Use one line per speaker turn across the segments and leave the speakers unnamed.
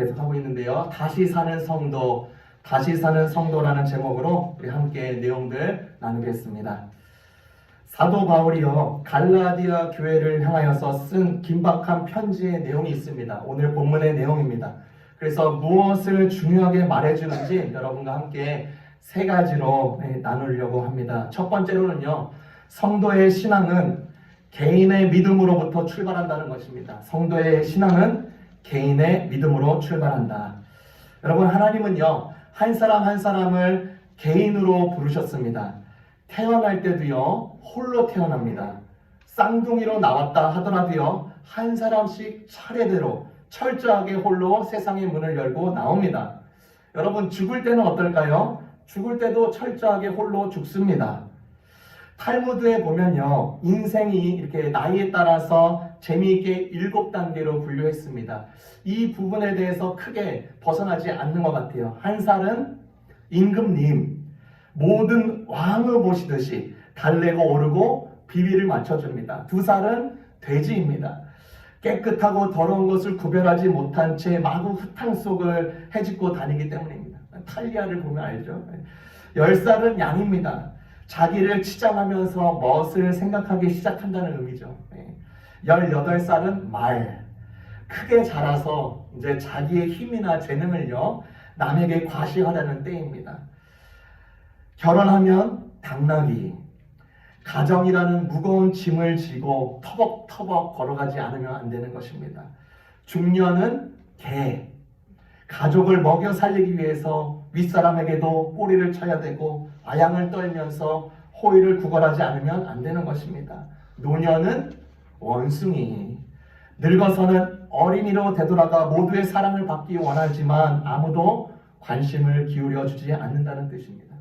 계속하고 있는데요. 다시 사는 성도, 다시 사는 성도라는 제목으로 우리 함께 내용들 나누겠습니다. 사도 바울이요 갈라디아 교회를 향하여서 쓴 긴박한 편지의 내용이 있습니다. 오늘 본문의 내용입니다. 그래서 무엇을 중요하게 말해주는지 여러분과 함께 세 가지로 네, 나누려고 합니다. 첫 번째로는요 성도의 신앙은 개인의 믿음으로부터 출발한다는 것입니다. 성도의 신앙은 개인의 믿음으로 출발한다. 여러분 하나님은요 한 사람 한 사람을 개인으로 부르셨습니다. 태어날 때도요 홀로 태어납니다. 쌍둥이로 나왔다 하더라도요 한 사람씩 차례대로 철저하게 홀로 세상의 문을 열고 나옵니다. 여러분 죽을 때는 어떨까요? 죽을 때도 철저하게 홀로 죽습니다. 탈무드에 보면요 인생이 이렇게 나이에 따라서 재미있게 일곱 단계로 분류했습니다. 이 부분에 대해서 크게 벗어나지 않는 것 같아요. 한 살은 임금님, 모든 왕을 보시듯이 달래고 오르고 비위를 맞춰줍니다. 두 살은 돼지입니다. 깨끗하고 더러운 것을 구별하지 못한 채 마구 흙탕 속을 헤집고 다니기 때문입니다. 탈리아를 보면 알죠. 열 살은 양입니다. 자기를 치장하면서 멋을 생각하기 시작한다는 의미죠. 네. 18살은 말. 크게 자라서 이제 자기의 힘이나 재능을요, 남에게 과시하려는 때입니다. 결혼하면 당나귀, 가정이라는 무거운 짐을 지고 터벅터벅 걸어가지 않으면 안 되는 것입니다. 중년은 개, 가족을 먹여 살리기 위해서 윗사람에게도 꼬리를 쳐야 되고 아양을 떨면서 호의를 구걸하지 않으면 안 되는 것입니다. 노년은 원숭이, 늙어서는 어린이로 되돌아가 모두의 사랑을 받기 원하지만 아무도 관심을 기울여 주지 않는다는 뜻입니다.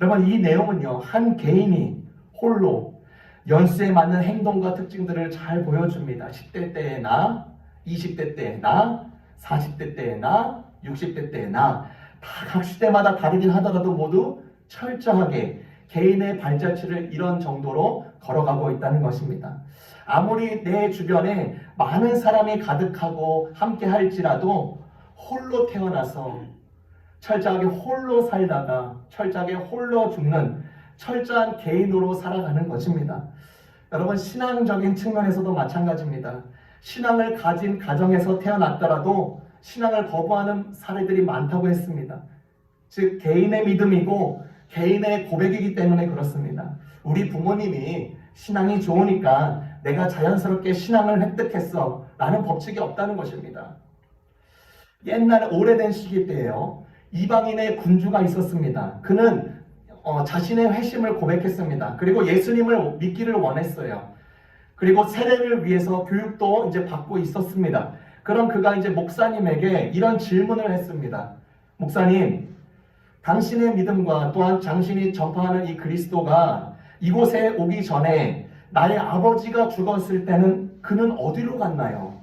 여러분 이 내용은요 한 개인이 홀로 연수에 맞는 행동과 특징들을 잘 보여줍니다. 10대 때의 나, 20대 때의 나, 40대 때의 나, 60대 때의 나, 다 각 시대마다 다르긴 하더라도 모두 철저하게 개인의 발자취를 이런 정도로 걸어가고 있다는 것입니다. 아무리 내 주변에 많은 사람이 가득하고 함께 할지라도 홀로 태어나서 철저하게 홀로 살다가 철저하게 홀로 죽는 철저한 개인으로 살아가는 것입니다. 여러분 신앙적인 측면에서도 마찬가지입니다. 신앙을 가진 가정에서 태어났더라도 신앙을 거부하는 사례들이 많다고 했습니다. 즉 개인의 믿음이고 개인의 고백이기 때문에 그렇습니다. 우리 부모님이 신앙이 좋으니까 내가 자연스럽게 신앙을 획득했어 라는 법칙이 없다는 것입니다. 옛날 오래된 시기 때에요. 이방인의 군주가 있었습니다. 그는 어, 자신의 회심을 고백했습니다. 그리고 예수님을 믿기를 원했어요. 그리고 세례를 위해서 교육도 이제 받고 있었습니다. 그럼 그가 이제 목사님에게 이런 질문을 했습니다. 목사님, 당신의 믿음과 또한 당신이 전파하는 이 그리스도가 이곳에 오기 전에 나의 아버지가 죽었을 때는 그는 어디로 갔나요?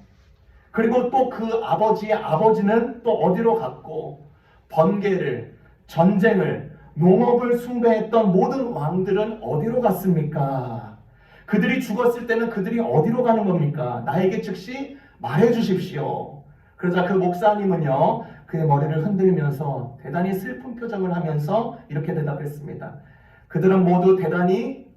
그리고 또 그 아버지의 아버지는 또 어디로 갔고 번개를 전쟁을 농업을 숭배했던 모든 왕들은 어디로 갔습니까? 그들이 죽었을 때는 그들이 어디로 가는 겁니까? 나에게 즉시 말해 주십시오. 그러자 그 목사님은요, 그의 머리를 흔들면서 대단히 슬픈 표정을 하면서 이렇게 대답했습니다. 그들은 모두 대단히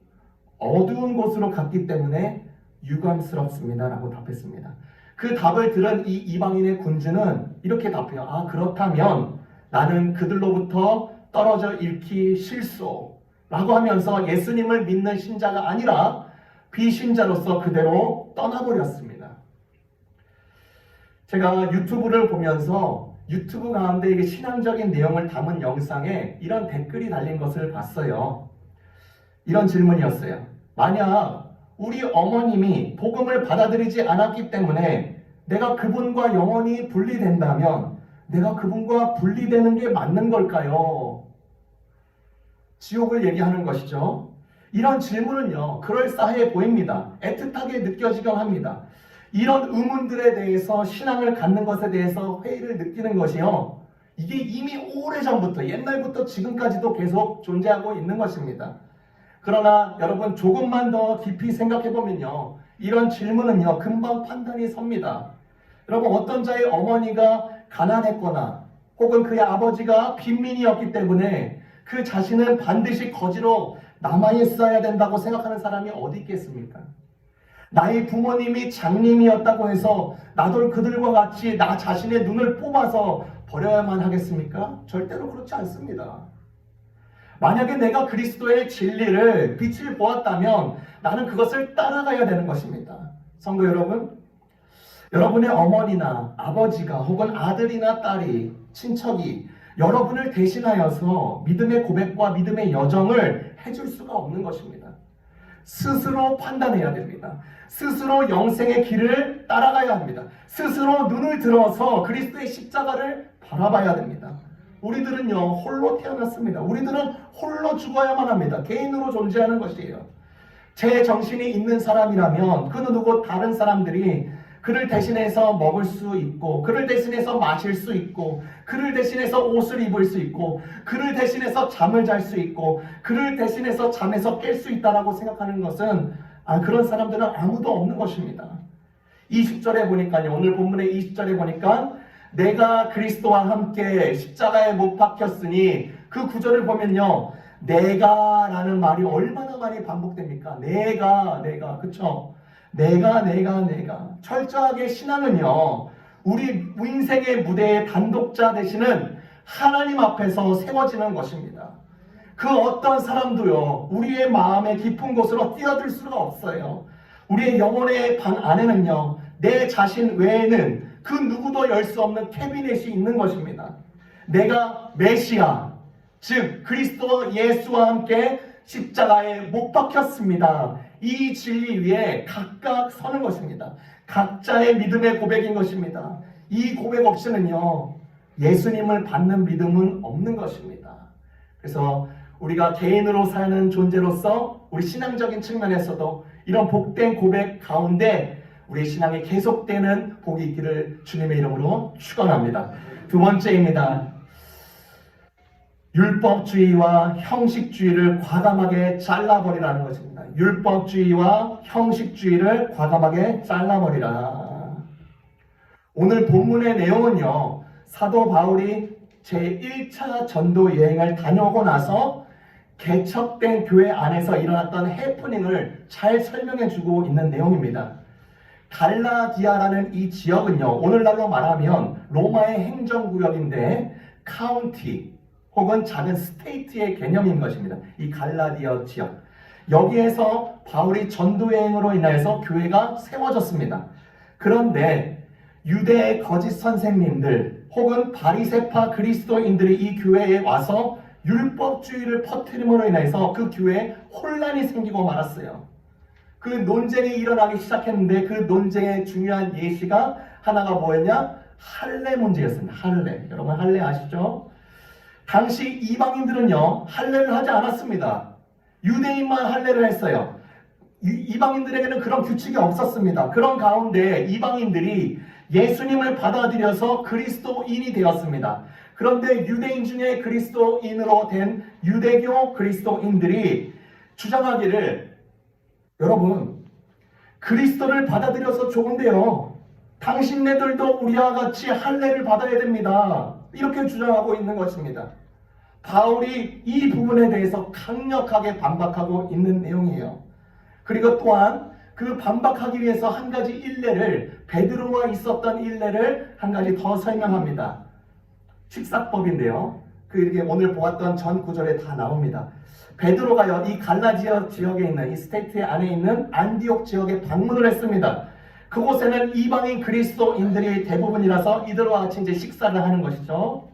어두운 곳으로 갔기 때문에 유감스럽습니다. 라고 답했습니다. 그 답을 들은 이 이방인의 군주는 이렇게 답해요. 아, 그렇다면 나는 그들로부터 떨어져 잃기 싫소. 라고 하면서 예수님을 믿는 신자가 아니라 비신자로서 그대로 떠나버렸습니다. 제가 유튜브를 보면서 유튜브 가운데 신앙적인 내용을 담은 영상에 이런 댓글이 달린 것을 봤어요. 이런 질문이었어요. 만약 우리 어머님이 복음을 받아들이지 않았기 때문에 내가 그분과 영원히 분리된다면 내가 그분과 분리되는 게 맞는 걸까요? 지옥을 얘기하는 것이죠. 이런 질문은요, 그럴싸해 보입니다. 애틋하게 느껴지곤 합니다. 이런 의문들에 대해서 신앙을 갖는 것에 대해서 회의를 느끼는 것이요. 이게 이미 오래전부터, 옛날부터 지금까지도 계속 존재하고 있는 것입니다. 그러나 여러분 조금만 더 깊이 생각해 보면요. 이런 질문은요. 금방 판단이 섭니다. 여러분 어떤 자의 어머니가 가난했거나 혹은 그의 아버지가 빈민이었기 때문에 그 자신은 반드시 거지로 남아 있어야 된다고 생각하는 사람이 어디 있겠습니까? 나의 부모님이 장님이었다고 해서 나도 그들과 같이 나 자신의 눈을 뽑아서 버려야만 하겠습니까? 절대로 그렇지 않습니다. 만약에 내가 그리스도의 진리를 빛을 보았다면 나는 그것을 따라가야 되는 것입니다. 성도 여러분, 여러분의 어머니나 아버지가 혹은 아들이나 딸이 친척이 여러분을 대신하여서 믿음의 고백과 믿음의 여정을 해줄 수가 없는 것입니다. 스스로 판단해야 됩니다. 스스로 영생의 길을 따라가야 합니다. 스스로 눈을 들어서 그리스도의 십자가를 바라봐야 됩니다. 우리들은요, 홀로 태어났습니다. 우리들은 홀로 죽어야만 합니다. 개인으로 존재하는 것이에요. 제 정신이 있는 사람이라면 그 누구 다른 사람들이 그를 대신해서 먹을 수 있고 그를 대신해서 마실 수 있고 그를 대신해서 옷을 입을 수 있고 그를 대신해서 잠을 잘 수 있고 그를 대신해서 잠에서 깰 수 있다라고 생각하는 것은 아, 그런 사람들은 아무도 없는 것입니다. 20절에 보니까요. 오늘 본문의 20절에 보니까 내가 그리스도와 함께 십자가에 못 박혔으니 그 구절을 보면요. 내가라는 말이 얼마나 많이 반복됩니까? 내가 내가 그쵸? 내가 내가 내가 철저하게 신앙은요. 우리 인생의 무대의 단독자 되시는 하나님 앞에서 세워지는 것입니다. 그 어떤 사람도요, 우리의 마음의 깊은 곳으로 뛰어들 수가 없어요. 우리의 영혼의 방 안에는요, 내 자신 외에는 그 누구도 열 수 없는 캐비넷이 있는 것입니다. 내가 메시아, 즉 그리스도 예수와 함께 십자가에 못 박혔습니다. 이 진리 위에 각각 서는 것입니다. 각자의 믿음의 고백인 것입니다. 이 고백 없이는요, 예수님을 받는 믿음은 없는 것입니다. 그래서 우리가 개인으로 사는 존재로서 우리 신앙적인 측면에서도 이런 복된 고백 가운데 우리 신앙이 계속되는 복이 있기를 주님의 이름으로 축원합니다. 두 번째입니다. 율법주의와 형식주의를 과감하게 잘라버리라는 것입니다. 율법주의와 형식주의를 과감하게 잘라버리라. 오늘 본문의 내용은요, 사도 바울이 제1차 전도 여행을 다녀오고 나서 개척된 교회 안에서 일어났던 해프닝을 잘 설명해 주고 있는 내용입니다. 갈라디아라는 이 지역은요, 오늘날로 말하면 로마의 행정구역인데, 카운티 혹은 작은 스테이트의 개념인 것입니다. 이 갈라디아 지역. 여기에서 바울이 전도여행으로 인하여서 교회가 세워졌습니다. 그런데 유대의 거짓 선생님들 혹은 바리세파 그리스도인들이 이 교회에 와서 율법주의를 퍼뜨림으로 인해서 그 교회에 혼란이 생기고 말았어요. 그 논쟁이 일어나기 시작했는데 그 논쟁의 중요한 예시가 하나가 뭐였냐? 할례 문제였습니다. 할례. 여러분 할례 아시죠? 당시 이방인들은요 할례를 하지 않았습니다. 유대인만 할례를 했어요. 이- 이방인들에게는 그런 규칙이 없었습니다. 그런 가운데 이방인들이 예수님을 받아들여서 그리스도인이 되었습니다. 그런데 유대인 중에 그리스도인으로 된 유대교 그리스도인들이 주장하기를 여러분 그리스도를 받아들여서 좋은데요. 당신네들도 우리와 같이 할례를 받아야 됩니다. 이렇게 주장하고 있는 것입니다. 바울이 이 부분에 대해서 강력하게 반박하고 있는 내용이에요. 그리고 또한 그 반박하기 위해서 한 가지 일례를 베드로와 있었던 일례를 한 가지 더 설명합니다. 식사법인데요. 그 오늘 보았던 전 구절에 다 나옵니다. 베드로가요 이 갈라지아 지역에 있는 이 스테이트 안에 있는 안디옥 지역에 방문을 했습니다. 그곳에는 이방인 그리스도인들이 대부분이라서 이들과 같이 이제 식사를 하는 것이죠.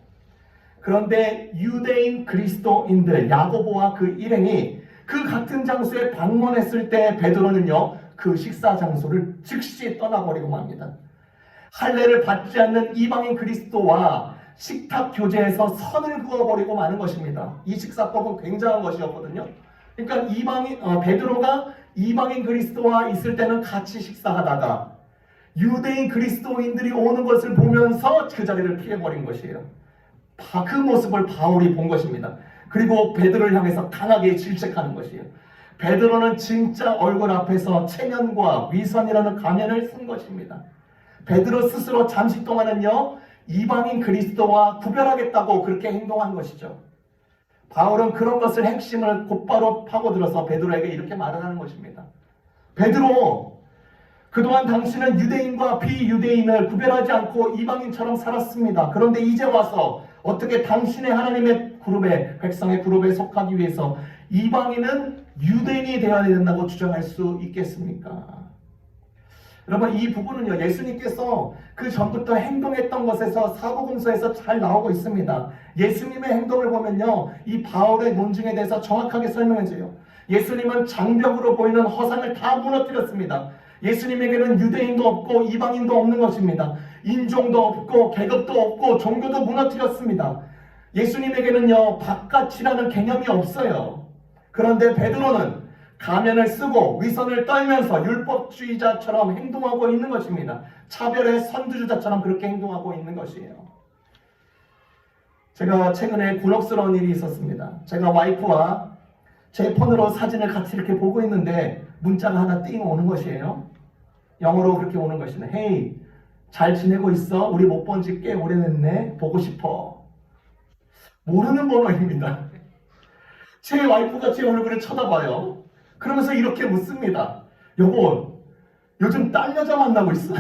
그런데 유대인 그리스도인들 야고보와 그 일행이 그 같은 장소에 방문했을 때 베드로는요 그 식사 장소를 즉시 떠나버리고 맙니다. 할례를 받지 않는 이방인 그리스도와 식탁 교제에서 선을 그어버리고 마는 것입니다. 이 식사법은 굉장한 것이었거든요. 그러니까 이방인 어, 베드로가 이방인 그리스도와 있을 때는 같이 식사하다가 유대인 그리스도인들이 오는 것을 보면서 그 자리를 피해버린 것이에요. 바- 그 모습을 바울이 본 것입니다. 그리고 베드로를 향해서 강하게 질책하는 것이에요. 베드로는 진짜 얼굴 앞에서 체면과 위선이라는 가면을 쓴 것입니다. 베드로 스스로 잠시 동안은요 이방인 그리스도와 구별하겠다고 그렇게 행동한 것이죠. 바울은 그런 것을 핵심을 곧바로 파고들어서 베드로에게 이렇게 말을 하는 것입니다. 베드로, 그동안 당신은 유대인과 비유대인을 구별하지 않고 이방인처럼 살았습니다. 그런데 이제 와서 어떻게 당신의 하나님의 그룹에, 백성의 그룹에 속하기 위해서 이방인은 유대인이 되어야 된다고 주장할 수 있겠습니까? 여러분 이 부분은요 예수님께서 그 전부터 행동했던 것에서 사복음서에서 잘 나오고 있습니다. 예수님의 행동을 보면요 이 바울의 논증에 대해서 정확하게 설명해줘요. 예수님은 장벽으로 보이는 허상을 다 무너뜨렸습니다. 예수님에게는 유대인도 없고 이방인도 없는 것입니다. 인종도 없고 계급도 없고 종교도 무너뜨렸습니다. 예수님에게는요 바깥이라는 개념이 없어요. 그런데 베드로는 가면을 쓰고 위선을 떨면서 율법주의자처럼 행동하고 있는 것입니다. 차별의 선두주자처럼 그렇게 행동하고 있는 것이에요. 제가 최근에 굴욕스러운 일이 있었습니다. 제가 와이프와 제 폰으로 사진을 같이 이렇게 보고 있는데 문자가 하나 띵 오는 것이에요. 영어로 그렇게 오는 것이네. 헤이, 잘 지내고 있어? 우리 못 본 지 꽤 오래됐네. 보고 싶어. 모르는 번호입니다. 제 와이프가 제 얼굴을 쳐다봐요. 그러면서 이렇게 묻습니다. 여보, 요즘 딸 여자 만나고 있어?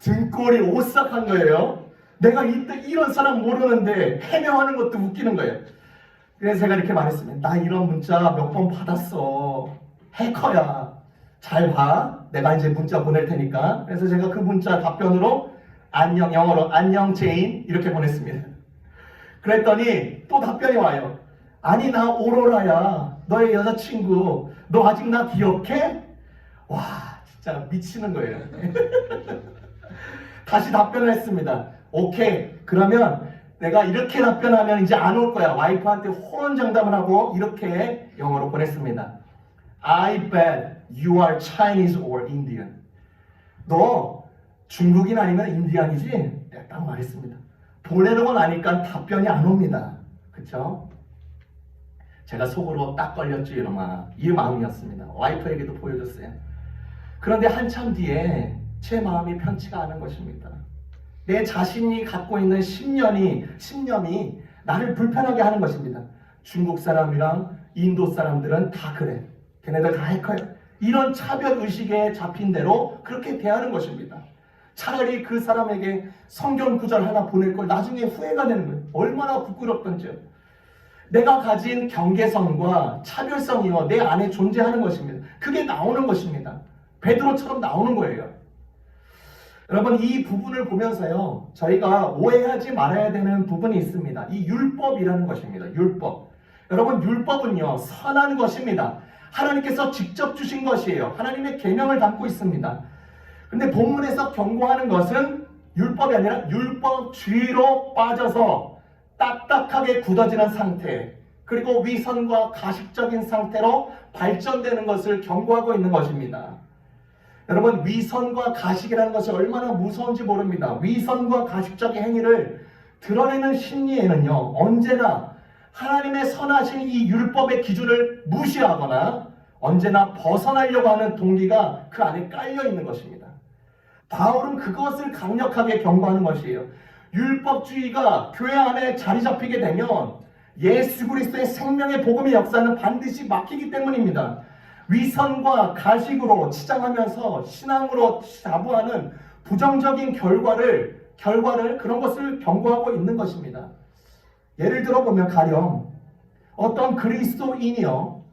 등골이 오싹한 거예요. 내가 이때 이런 사람 모르는데 해명하는 것도 웃기는 거예요. 그래서 제가 이렇게 말했습니다. 나 이런 문자 몇 번 받았어. 해커야. 잘 봐. 내가 이제 문자 보낼 테니까. 그래서 제가 그 문자 답변으로 안녕, 영어로 안녕 제인 이렇게 보냈습니다. 그랬더니 또 답변이 와요. 아니 나 오로라야. 너의 여자친구. 너 아직 나 기억해? 와 진짜 미치는 거예요. 다시 답변을 했습니다. 오케이. 그러면 내가 이렇게 답변하면 이제 안 올 거야. 와이프한테 호언장담을 하고 이렇게 영어로 보냈습니다. I bet you are Chinese or Indian. 너 중국인 아니면 인디안이지? 딱 말했습니다. 보내는 건 아니까 답변이 안 옵니다. 그쵸? 제가 속으로 딱 걸렸죠, 이놈아. 이 마음이었습니다. 와이프에게도 보여줬어요. 그런데 한참 뒤에 제 마음이 편치가 않은 것입니다. 내 자신이 갖고 있는 신념이, 신념이 나를 불편하게 하는 것입니다. 중국 사람이랑 인도 사람들은 다 그래. 걔네들 다 해커야. 이런 차별 의식에 잡힌 대로 그렇게 대하는 것입니다. 차라리 그 사람에게 성경 구절 하나 보낼 걸 나중에 후회가 되는 거예요. 얼마나 부끄럽던지요. 내가 가진 경계성과 차별성이요 내 안에 존재하는 것입니다. 그게 나오는 것입니다. 베드로처럼 나오는 거예요. 여러분 이 부분을 보면서요 저희가 오해하지 말아야 되는 부분이 있습니다. 이 율법이라는 것입니다. 율법. 여러분 율법은요 선한 것입니다. 하나님께서 직접 주신 것이에요. 하나님의 계명을 담고 있습니다. 근데 본문에서 경고하는 것은 율법이 아니라 율법주의로 빠져서 딱딱하게 굳어지는 상태 그리고 위선과 가식적인 상태로 발전되는 것을 경고하고 있는 것입니다. 여러분 위선과 가식이라는 것이 얼마나 무서운지 모릅니다. 위선과 가식적인 행위를 드러내는 심리에는요 언제나 하나님의 선하신 이 율법의 기준을 무시하거나 언제나 벗어나려고 하는 동기가 그 안에 깔려 있는 것입니다. 바울은 그것을 강력하게 경고하는 것이에요. 율법주의가 교회 안에 자리 잡히게 되면 예수 그리스도의 생명의 복음의 역사는 반드시 막히기 때문입니다. 위선과 가식으로 치장하면서 신앙으로 자부하는 부정적인 결과를 결과를 그런 것을 경고하고 있는 것입니다. 예를 들어 보면 가령 어떤 그리스도인이요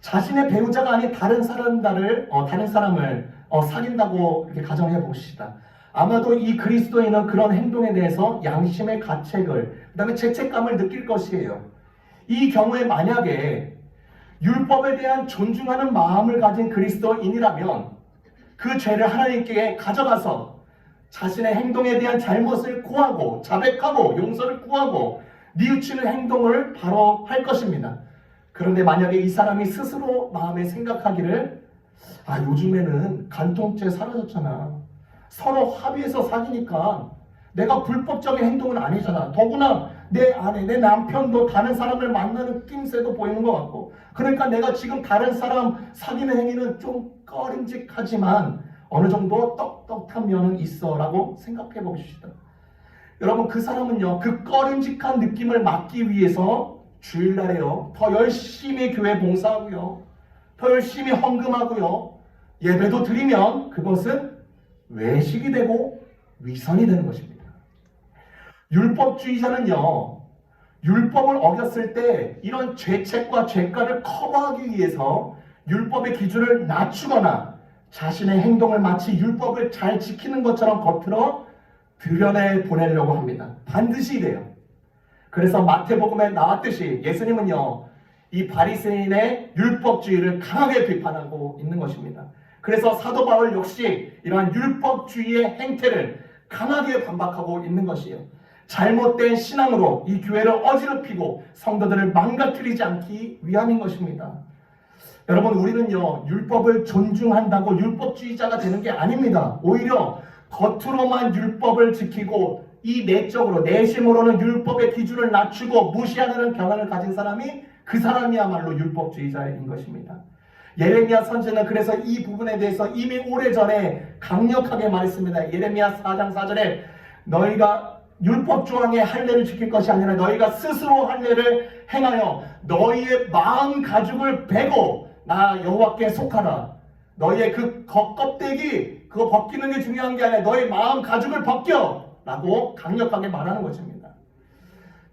자신의 배우자가 아닌 다른 사람들을 어, 다른 사람을 어, 사귄다고 이렇게 가정해 봅시다. 아마도 이 그리스도인은 그런 행동에 대해서 양심의 가책을 그다음에 죄책감을 느낄 것이에요. 이 경우에 만약에 율법에 대한 존중하는 마음을 가진 그리스도인이라면 그 죄를 하나님께 가져가서 자신의 행동에 대한 잘못을 고하고 자백하고 용서를 구하고 뉘우치는 행동을 바로 할 것입니다. 그런데 만약에 이 사람이 스스로 마음에 생각하기를 아 요즘에는 간통죄 사라졌잖아. 서로 합의해서 사귀니까 내가 불법적인 행동은 아니잖아. 더구나 내 아내, 내 남편도 다른 사람을 만나는 낌새도 보이는 것 같고 그러니까 내가 지금 다른 사람 사귀는 행위는 좀 꺼림직하지만 어느 정도 떡떡한 면은 있어라고 생각해 봅시다. 여러분 그 사람은요 그 꺼림직한 느낌을 막기 위해서 주일날에요 더 열심히 교회 봉사하고요 더 열심히 헌금하고요 예배도 드리면 그것은 외식이 되고 위선이 되는 것입니다. 율법주의자는요 율법을 어겼을 때 이런 죄책과 죄가를 커버하기 위해서 율법의 기준을 낮추거나 자신의 행동을 마치 율법을 잘 지키는 것처럼 겉으로 드러내 보내려고 합니다. 반드시 이래요. 그래서 마태복음에 나왔듯이 예수님은요 이 바리새인의 율법주의를 강하게 비판하고 있는 것입니다. 그래서 사도 바울 역시 이러한 율법주의의 행태를 강하게 반박하고 있는 것이에요. 잘못된 신앙으로 이 교회를 어지럽히고 성도들을 망가뜨리지 않기 위함인 것입니다. 여러분 우리는요 율법을 존중한다고 율법주의자가 되는 게 아닙니다. 오히려 겉으로만 율법을 지키고 이 내적으로 내심으로는 율법의 기준을 낮추고 무시하는 경향을 가진 사람이 그 사람이야말로 율법주의자인 것입니다. 예레미야 선지는 그래서 이 부분에 대해서 이미 오래전에 강력하게 말했습니다. 예레미야 4장 4절에 너희가 율법 조항의 할례를 지킬 것이 아니라 너희가 스스로 할례를 행하여 너희의 마음 가죽을 베고 나 여호와께 속하라. 너희의 그 겉껍데기 그거 벗기는 게 중요한 게 아니라 너희 마음 가죽을 벗겨라고 강력하게 말하는 것입니다.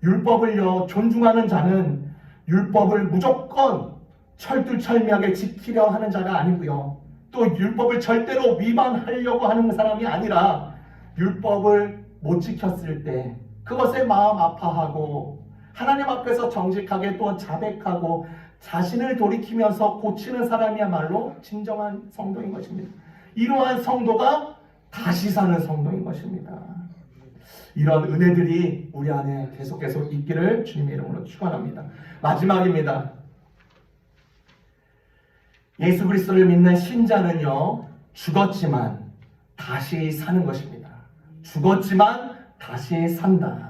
율법을요 존중하는 자는 율법을 무조건 철두철미하게 지키려 하는 자가 아니고요. 또 율법을 절대로 위반하려고 하는 사람이 아니라 율법을 못 지켰을 때 그것에 마음 아파하고 하나님 앞에서 정직하게 또 자백하고 자신을 돌이키면서 고치는 사람이야말로 진정한 성도인 것입니다. 이러한 성도가 다시 사는 성도인 것입니다. 이런 은혜들이 우리 안에 계속 계속 있기를 주님의 이름으로 축원합니다. 마지막입니다. 예수 그리스도를 믿는 신자는요 죽었지만 다시 사는 것입니다. 죽었지만 다시 산다.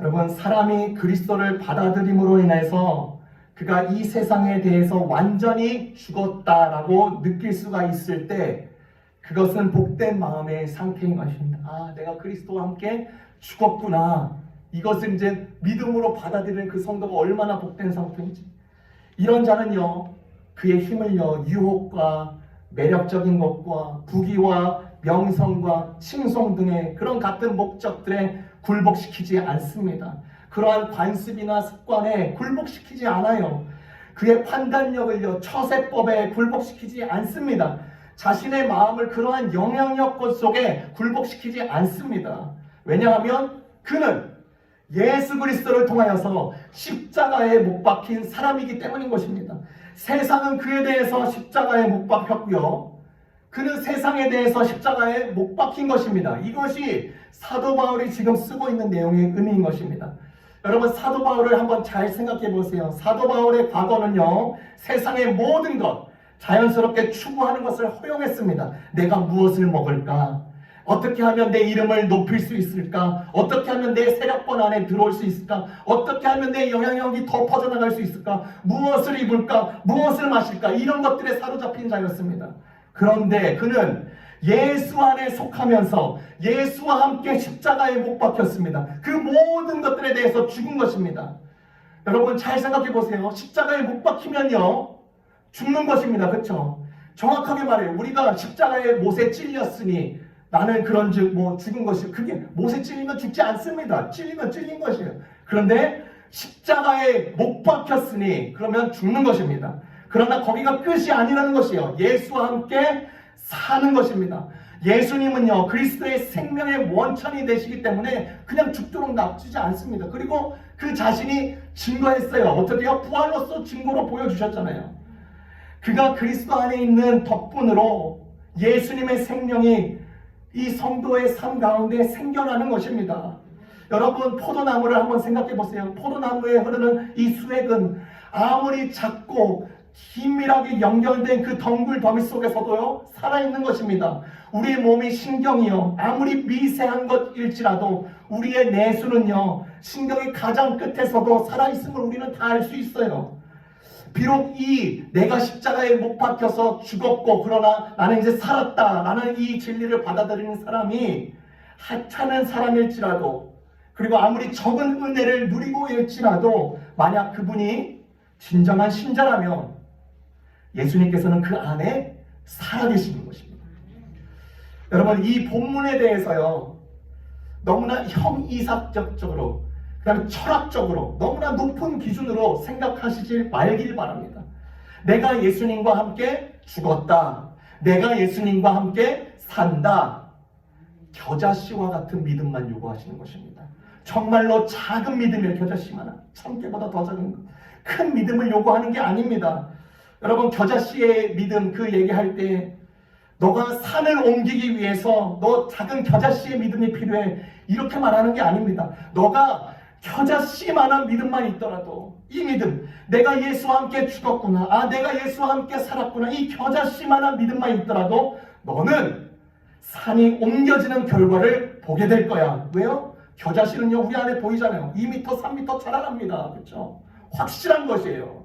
여러분 사람이 그리스도를 받아들임으로 인해서 그가 이 세상에 대해서 완전히 죽었다라고 느낄 수가 있을 때 그것은 복된 마음의 상태인 것입니다. 아, 내가 그리스도와 함께 죽었구나. 이것을 이제 믿음으로 받아들이는 그 성도가 얼마나 복된 상태인지. 이런 자는요, 그의 힘을요, 유혹과 매력적인 것과 부귀와 명성과 칭송 등의 그런 같은 목적들에 굴복시키지 않습니다. 그러한 관습이나 습관에 굴복시키지 않아요. 그의 판단력을요, 처세법에 굴복시키지 않습니다. 자신의 마음을 그러한 영향력 속에 굴복시키지 않습니다. 왜냐하면 그는 예수 그리스도를 통하여서 십자가에 못 박힌 사람이기 때문인 것입니다. 세상은 그에 대해서 십자가에 못 박혔고요. 그는 세상에 대해서 십자가에 못 박힌 것입니다. 이것이 사도 바울이 지금 쓰고 있는 내용의 의미인 것입니다. 여러분 사도 바울을 한번 잘 생각해 보세요. 사도 바울의 과거는요. 세상의 모든 것 자연스럽게 추구하는 것을 허용했습니다. 내가 무엇을 먹을까? 어떻게 하면 내 이름을 높일 수 있을까? 어떻게 하면 내 세력권 안에 들어올 수 있을까? 어떻게 하면 내 영향력이 더 퍼져나갈 수 있을까? 무엇을 입을까? 무엇을 마실까? 이런 것들에 사로잡힌 자였습니다. 그런데 그는 예수 안에 속하면서 예수와 함께 십자가에 못 박혔습니다. 그 모든 것들에 대해서 죽은 것입니다. 여러분 잘 생각해 보세요. 십자가에 못 박히면요. 죽는 것입니다. 그렇죠? 정확하게 말해요. 우리가 십자가에 못에 찔렸으니 나는 그런 즉 뭐 죽은 것이 그게 못에 찔리면 죽지 않습니다. 찔리면 찔린 것이에요. 그런데 십자가에 못 박혔으니 그러면 죽는 것입니다. 그러나 거기가 끝이 아니라는 것이에요. 예수와 함께 사는 것입니다. 예수님은요 그리스도의 생명의 원천이 되시기 때문에 그냥 죽도록 납치지 않습니다. 그리고 그 자신이 증거했어요. 어떻게요? 부활로서 증거로 보여주셨잖아요. 그가 그리스도 안에 있는 덕분으로 예수님의 생명이 이 성도의 삶 가운데 생겨나는 것입니다. 여러분 포도나무를 한번 생각해 보세요. 포도나무에 흐르는 이 수액은 아무리 작고 긴밀하게 연결된 그 덩굴 더미 속에서도요 살아있는 것입니다. 우리의 몸이 신경이요 아무리 미세한 것일지라도 우리의 내수는요 신경이 가장 끝에서도 살아있음을 우리는 다 알 수 있어요. 비록 이 내가 십자가에 못 박혀서 죽었고 그러나 나는 이제 살았다. 나는 이 진리를 받아들이는 사람이 하찮은 사람일지라도 그리고 아무리 적은 은혜를 누리고 일지라도 만약 그분이 진정한 신자라면 예수님께서는 그 안에 살아계시는 것입니다. 여러분 이 본문에 대해서요 너무나 형이삭적으로 그 다음에 철학적으로 너무나 높은 기준으로 생각하시지 말길 바랍니다. 내가 예수님과 함께 죽었다. 내가 예수님과 함께 산다. 겨자씨와 같은 믿음만 요구하시는 것입니다. 정말로 작은 믿음이에요. 겨자씨만 참깨보다 더 작은 것. 큰 믿음을 요구하는 게 아닙니다. 여러분 겨자씨의 믿음 그 얘기할 때 너가 산을 옮기기 위해서 너 작은 겨자씨의 믿음이 필요해 이렇게 말하는 게 아닙니다. 너가 겨자씨만한 믿음만 있더라도 이 믿음 내가 예수와 함께 죽었구나 아 내가 예수와 함께 살았구나 이 겨자씨만한 믿음만 있더라도 너는 산이 옮겨지는 결과를 보게 될 거야. 왜요? 겨자씨는요 우리 안에 보이잖아요. 2m 3m 자라납니다. 그렇죠? 확실한 것이에요.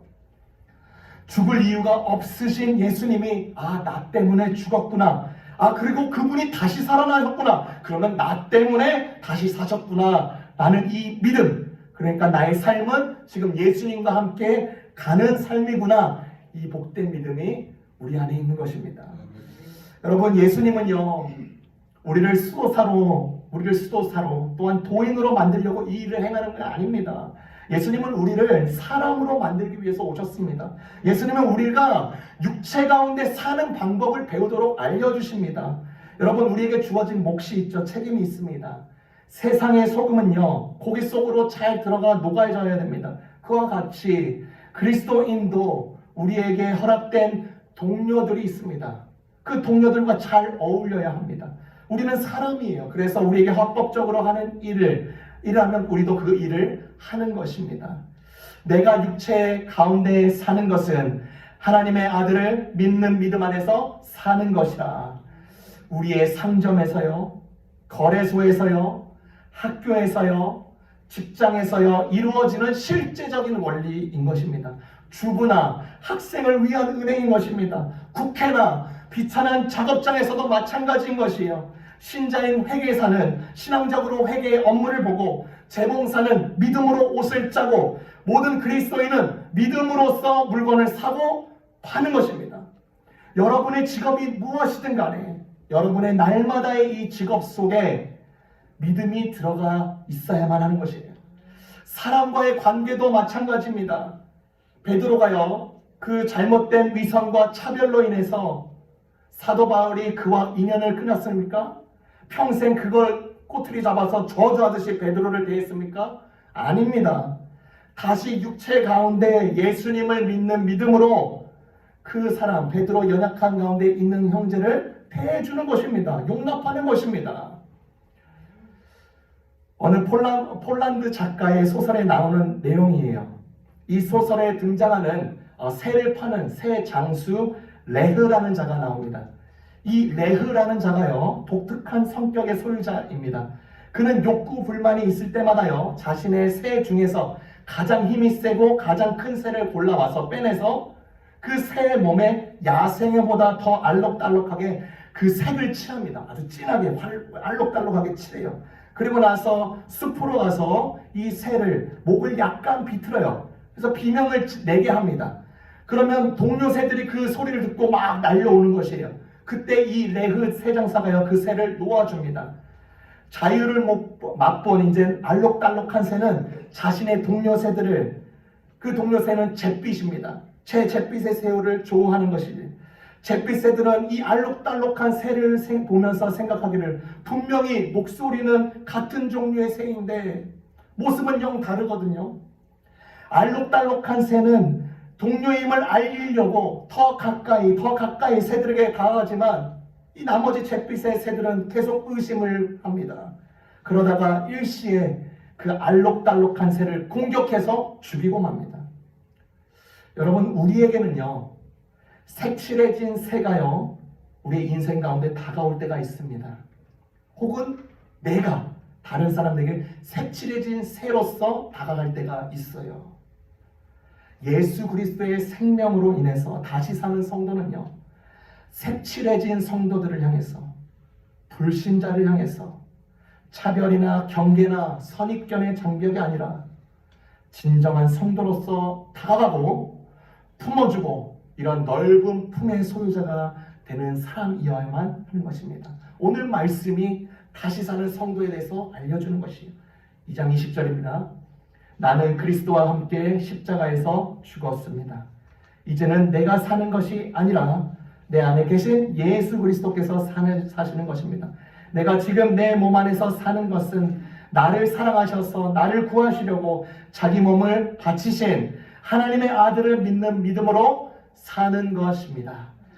죽을 이유가 없으신 예수님이 아 나 때문에 죽었구나. 아 그리고 그분이 다시 살아나셨구나. 그러면 나 때문에 다시 사셨구나 라는 이 믿음 그러니까 나의 삶은 지금 예수님과 함께 가는 삶이구나 이 복된 믿음이 우리 안에 있는 것입니다 여러분 예수님은요 우리를 수도사로 우리를 수도사로 또한 도인으로 만들려고 이 일을 행하는 게 아닙니다 예수님은 우리를 사람으로 만들기 위해서 오셨습니다. 예수님은 우리가 육체 가운데 사는 방법을 배우도록 알려주십니다. 여러분, 우리에게 주어진 몫이 있죠. 책임이 있습니다. 세상의 소금은요, 고기 속으로 잘 들어가 녹아져야 됩니다. 그와 같이 그리스도인도 우리에게 허락된 동료들이 있습니다. 그 동료들과 잘 어울려야 합니다. 우리는 사람이에요. 그래서 우리에게 합법적으로 하는 일을 일하면 우리도 그 일을 하는 것입니다. 내가 육체 가운데 사는 것은 하나님의 아들을 믿는 믿음 안에서 사는 것이라. 우리의 상점에서요, 거래소에서요, 학교에서요, 직장에서요, 이루어지는 실제적인 원리인 것입니다. 주부나 학생을 위한 은행인 것입니다. 국회나 비찬한 작업장에서도 마찬가지인 것이에요. 신자인 회계사는 신앙적으로 회계의 업무를 보고 재봉사는 믿음으로 옷을 짜고 모든 그리스도인은 믿음으로써 물건을 사고 파는 것입니다. 여러분의 직업이 무엇이든 간에 여러분의 날마다의 이 직업 속에 믿음이 들어가 있어야만 하는 것이에요. 사람과의 관계도 마찬가지입니다. 베드로가요, 그 잘못된 위선과 차별로 인해서 사도 바울이 그와 인연을 끊었습니까? 평생 그걸 꼬투리 잡아서 저주하듯이 베드로를 대했습니까? 아닙니다. 다시 육체 가운데 예수님을 믿는 믿음으로 그 사람 베드로 연약한 가운데 있는 형제를 대해주는 것입니다. 용납하는 것입니다. 어느 폴란, 폴란드 작가의 소설에 나오는 내용이에요. 이 소설에 등장하는 어, 새를 파는 새 장수 레흐라는 자가 나옵니다. 이 레흐라는 자가요 독특한 성격의 소유자입니다. 그는 욕구 불만이 있을 때마다요 자신의 새 중에서 가장 힘이 세고 가장 큰 새를 골라와서 빼내서 그 새의 몸에 야생애보다 더 알록달록하게 그 색을 칠합니다. 아주 진하게 알록달록하게 칠해요. 그리고 나서 숲으로 가서 이 새를 목을 약간 비틀어요. 그래서 비명을 내게 합니다. 그러면 동료 새들이 그 소리를 듣고 막 날려오는 것이에요. 그때 이 레흐 세장사가요 그 새를 놓아줍니다. 자유를 못 맛본 이제 알록달록한 새는 자신의 동료 새들을 그 동료 새는 잿빛입니다. 제 잿빛의 새우를 좋아하는 것이지. 잿빛 새들은 이 알록달록한 새를 보면서 생각하기를 분명히 목소리는 같은 종류의 새인데 모습은 영 다르거든요. 알록달록한 새는 동료임을 알리려고 더 가까이 더 가까이 새들에게 다가가지만 이 나머지 잿빛의 새들은 계속 의심을 합니다. 그러다가 일시에 그 알록달록한 새를 공격해서 죽이고 맙니다. 여러분 우리에게는요 색칠해진 새가요 우리 인생 가운데 다가올 때가 있습니다. 혹은 내가 다른 사람에게 색칠해진 새로서 다가갈 때가 있어요. 예수 그리스도의 생명으로 인해서 다시 사는 성도는요. 색칠해진 성도들을 향해서 불신자를 향해서 차별이나 경계나 선입견의 장벽이 아니라 진정한 성도로서 다가가고 품어주고 이런 넓은 품의 소유자가 되는 사람이어야만 하는 것입니다. 오늘 말씀이 다시 사는 성도에 대해서 알려주는 것이에요. 2장 20절입니다. 나는 그리스도와 함께 십자가에서 죽었습니다. 이제는 내가 사는 것이 아니라 내 안에 계신 예수 그리스도께서 사는, 사시는 것입니다. 내가 지금 내 몸 안에서 사는 것은 나를 사랑하셔서 나를 구하시려고 자기 몸을 바치신 하나님의 아들을 믿는 믿음으로 사는 것입니다.